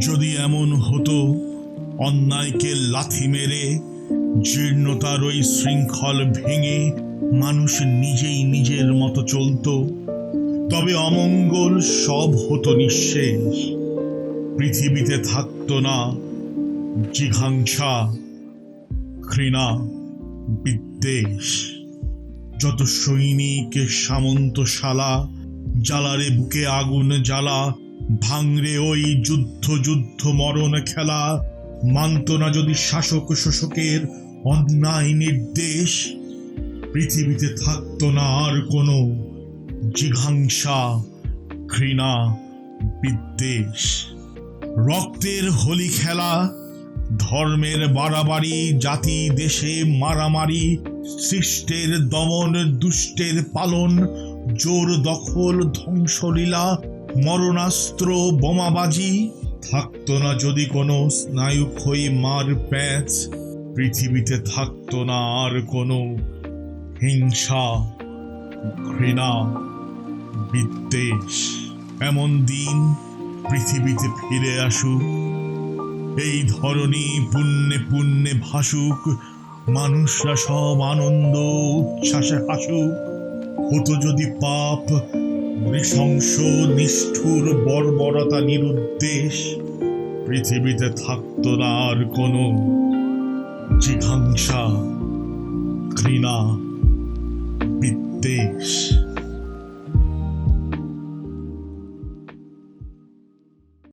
যদি এমন হতো, অন্যায়কে লাথি মেরে, জীর্ণতার ওই শৃঙ্খল ভেঙে মানুষ নিজেই নিজের মতো চলতো, তবে অমঙ্গল সব হতো নিঃশেষ। পৃথিবীতে থাকতো না জিঘাংসা, ঘৃণা, বিদ্বেষ। যত সৈনিক সামন্তশালা, জ্বালারে বুকে আগুন জ্বালা, ভাঙরে ওই যুদ্ধ যুদ্ধ মরণ খেলা মানত না যদি শাসক শোষকের অন্যায় নির্দেশ, পৃথিবীতে থাকত না আর কোনো জিঘাংসা, ঘৃণা, বিদ্বেষ। রক্তের হোলি খেলা, ধর্মের বাড়াবাড়ি, জাতি, দেশে মারামারি সৃষ্টের দমন, দুষ্টের পালন, জোর দখল, ধ্বংসলীলা, মরণাস্ত্র, বোমাবাজি। থাকতো না যদি কোনো স্নায়ুক্ষয়ী মার প্যাচ, পৃথিবীতে থাকতো না আর কোনো হিংসা, ঘৃণা, বিদ্বেষ। এমন দিন পৃথিবীতে ফিরে আসুক। এই ধরনী পুণ্যে পুণ্যে ভাসুক। মানুষরা সব আনন্দ, উচ্ছ্বাসে হাসুক। হতো যদি পাপ, নৃশংস, নিষ্ঠুর, বর্বরতা নিরুদ্দেশ, পৃথিবীতে থাকত না আর কোনো জিঘাংসা, ঘৃণা, বিদ্বেষ।